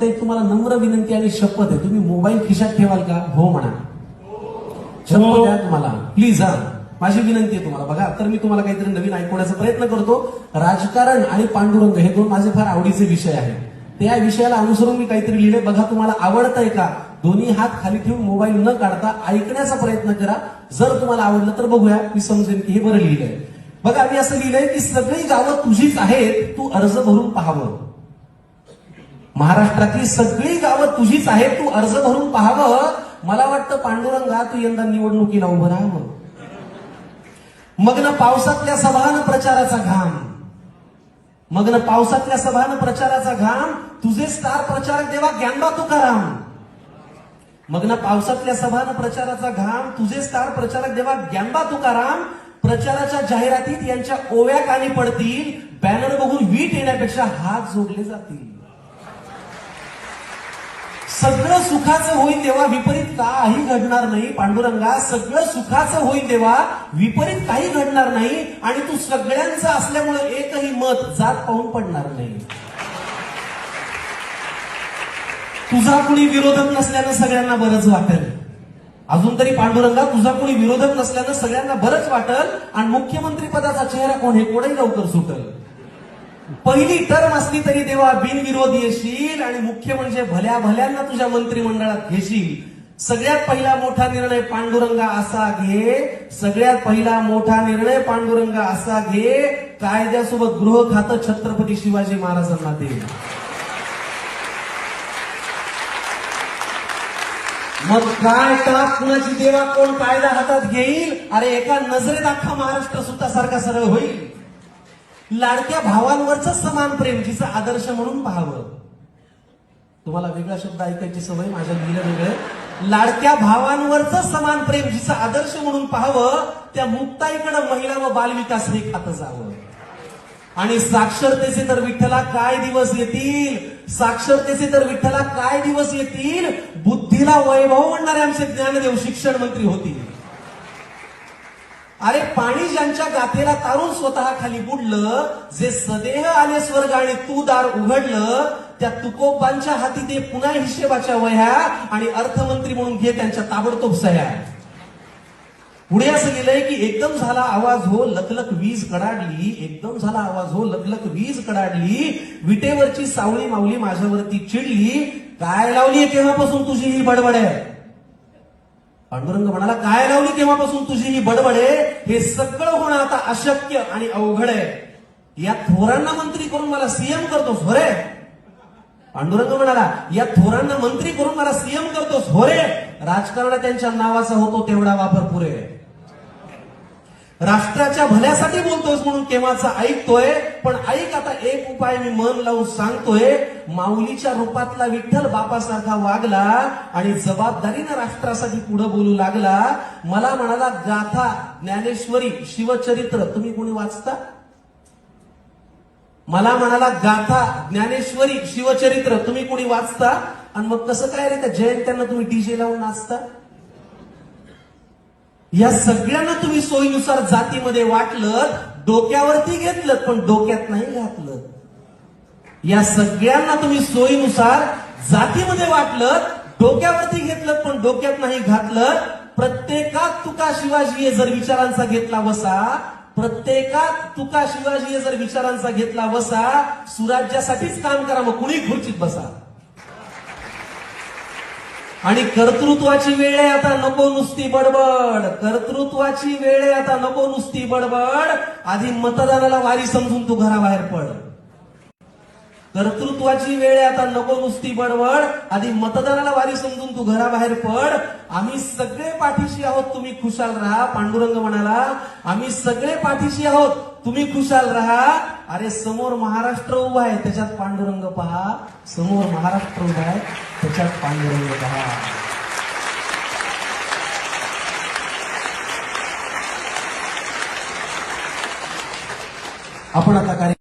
फक्त एक तुम्हाला नम्र विनंती आणि शपथ आहे. तुम्ही मोबाईल खिशात ठेवाल का? हो म्हणा. शपथ द्या तुम्हाला. प्लीज हा. माझी विनंती आहे तुम्हाला. बघा तर मी तुम्हाला काहीतरी नवीन ऐकवण्याचा प्रयत्न करतो. राजकारण आणि पांडुरंग हे दोन माझे फार आवडीचे विषय आहेत. त्या विषयाला अनुसरून मी काहीतरी लिहिले. बघा तुम्हाला आवडतंय का? दोन्ही हात खाली ठेवून मोबाईल न काढता ऐकण्याचा प्रयत्न करा. जर तुम्हाला आवडलं तर बघूया. मी समजेन की हे बरं लिहिलंय. बघा मी असं लिहिलंय की सगळी गावं तुझीच आहेत. तू अर्ज भरून पाहावं. महाराष्ट्रातली सगळी गावं तुझीच आहेत तू अर्ज भरून पाहावं. मला वाटतं पांडुरंगा तू यंदा निवडणुकीला उभं राहावं. मग्न पावसातल्या सभान प्रचाराचा घाम. मग्न पावसातल्या सभान प्रचाराचा घाम. तुझे स्टार प्रचारक देवा ज्ञानबा तुकाराम. मग्न पावसातल्या सभान प्रचाराचा घाम. तुझे स्टार प्रचारक देवा ज्ञानबा तुकाराम. प्रचाराच्या जाहिरातीत यांच्या ओव्या कानी पडतील. बॅनर बघून वीट येण्यापेक्षा हात जोडले जातील. सगळं सुखाचं होईल तेव्हा विपरीत काही घडणार नाही. पांडुरंगा सगळं सुखाचं होईल तेव्हा विपरीत काही घडणार नाही आणि तू सगळ्यांचं असल्यामुळे एकही मत जात पाहून पडणार नाही. तुझा कुणी विरोधक नसल्यानं सगळ्यांना बरंच वाटेल. अजून तरी पांडुरंगा तुझा कुणी विरोधक नसल्यानं सगळ्यांना बरंच वाटेल आणि मुख्यमंत्री पदाचा चेहरा कोण हे कोणही लवकर सुटेल. पहिली टर्म असली तरी तेव्हा बिनविरोध येशील आणि मुख्य म्हणजे भल्या भल्यांना तुझ्या मंत्रिमंडळात घेशील. सगळ्यात पहिला मोठा निर्णय पांडुरंगा असा घे. सगळ्यात पहिला मोठा निर्णय पांडुरंगा असा घे. कायद्यासोबत गृह खातं छत्रपती शिवाजी महाराजांना दे. मग काय का कुणाची देवा कोण कायदा हातात घेईल? अरे एका नजरेत अख्खा महाराष्ट्र सुद्धा सारखा सरळ होईल. लाडक्या भावांवरच समान प्रेम जिचं आदर्श म्हणून पाहावं. तुम्हाला वेगळा शब्द ऐकायची सवय माझ्या लिहिलं वेगळं. लाडक्या भावांवरच समान प्रेम जिचा आदर्श म्हणून पाहावं त्या मुक्ताईकडे महिला व बालविकास हे खातं जावं. आणि साक्षरतेचे तर विठ्ठला काय दिवस येतील? साक्षरतेचे तर विठ्ठला काय दिवस येतील? बुद्धीला वैभव म्हणणारे आमचे ज्ञानदेव शिक्षण मंत्री होतील. अरे पाणी ज्यांच्या गाथेला तारून स्वतः खाली बुडलं जे सदेह आले स्वर्ग आणि तू दार उघडलं त्या तुकोबांच्या हाती ते पुन्हा हिशेबाच्या वह्या आणि अर्थमंत्री म्हणून घे त्यांच्या ताबडतोब सह्या. पुढे असं लिहिलंय की एकदम झाला आवाज हो लकलक वीज कडाडली एकदम झाला आवाज हो लकलक वीज कडाडली विटेवरची सावळी माऊली माझ्यावरती चिडली काय लावली केव्हापासून तुझी ही बडबड आहे. पांडुरंग म्हणाला काय लावली केव्हापासून तुझी ही बडबड आहे? हे सगळं होणं आता अशक्य आणि अवघड आहे. या थोरांना मंत्री करून मला सीएम करतोस हो रे. पांडुरंग म्हणाला या थोरांना मंत्री करून मला सीएम करतोस हो रे. राजकारणात त्यांच्या नावाचा होतो तेवढा वापर पुरे. राष्ट्राच्या भल्यासाठी बोलतोस म्हणून केव्हाचा ऐकतोय पण ऐक आता एक उपाय मी मन लावून सांगतोय. माऊलीच्या रूपातला विठ्ठल बापासारखा वागला आणि जबाबदारीनं राष्ट्रासाठी पुढे बोलू लागला. मला म्हणाला गाथा ज्ञानेश्वरी शिवचरित्र तुम्ही कोणी वाचता? मला म्हणाला गाथा ज्ञानेश्वरी शिवचरित्र तुम्ही कोणी वाचता? आणि मग कसं काय रे त्या जयंत्यांना तुम्ही डीजे लावून नाचता? या सगळ्यांना तुम्ही सोयीनुसार जातीमध्ये वाटलं डोक्यावरती घेतलं पण डोक्यात नाही घातलं. या सगळ्यांना तुम्ही सोयीनुसार जातीमध्ये वाटलं डोक्यावरती घेतलं पण डोक्यात नाही घातलं. प्रत्येकात तुका शिवाजी जर विचारांचा घेतला वसा प्रत्येकात तुका शिवाजी जर विचारांचा घेतला वसा सुराज्यासाठीच काम करा मग कुणी खुर्चीत बसा? आणि कर्तृत्वाची वेळ आहे आता नको नुसती बडबड. कर्तृत्वाची वेळ आहे आता नको नुसती बडबड. आधी मतदानाला वारी समजून तू घराबाहेर पड. कर्तृत्वाची वेळ आहे आता नको नुसती बडबड. आधी मतदानाला वारी समजून तू घराबाहेर पड. आम्ही सगळे पाठीशी आहोत तुम्ही खुशाल राहा. पांडुरंग म्हणाला आम्ही सगळे पाठीशी आहोत तुम्ही खुशाल राहा. अरे समोर महाराष्ट्र उभा आहे त्याच्यात पांडुरंग पहा. समोर महाराष्ट्र उभा आहे त्याच्यात पांडुरंग पहा. आपण आता कार्य